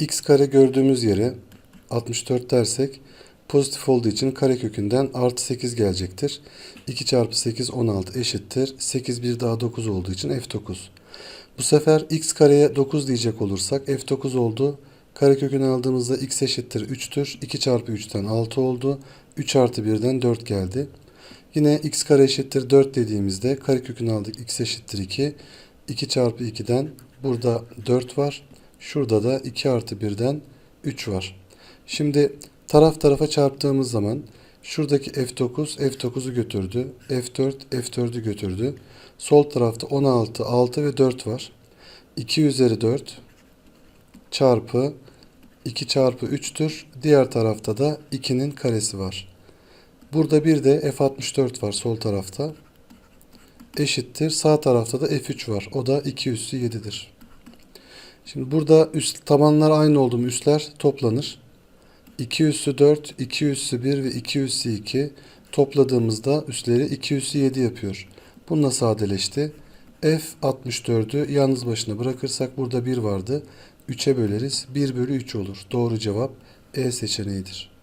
x kare gördüğümüz yere 64 dersek pozitif olduğu için karekökünden artı 8 gelecektir. 2 çarpı 8 16 eşittir. 8 bir daha 9 olduğu için f9. Bu sefer x kareye 9 diyecek olursak f9 oldu. Karekökünü aldığımızda x eşittir 3'tür. 2 çarpı 3'ten 6 oldu. 3 artı 1'den 4 geldi. Yine x kare eşittir 4 dediğimizde karekökünü aldık x eşittir 2. 2 çarpı 2'den burada 4 var. Şurada da 2 artı 1'den 3 var. Şimdi taraf tarafa çarptığımız zaman şuradaki F9 F9'u götürdü. F4 F4'ü götürdü. Sol tarafta 16, 6 ve 4 var. 2 üzeri 4 çarpı 2 çarpı 3'tür. Diğer tarafta da 2'nin karesi var. Burada bir de F64 var sol tarafta. Eşittir. Sağ tarafta da F3 var. O da 2 üssü 7'dir. Şimdi burada üst tabanlar aynı oldu mu üsler toplanır. 2 üssü 4, 2 üssü 1 ve 2 üssü 2 topladığımızda üsleri 2 üssü 7 yapıyor. Bununla sadeleşti. F64'ü yalnız başına bırakırsak burada 1 vardı. 3'e böleriz. 1 bölü 3 olur. Doğru cevap E seçeneğidir.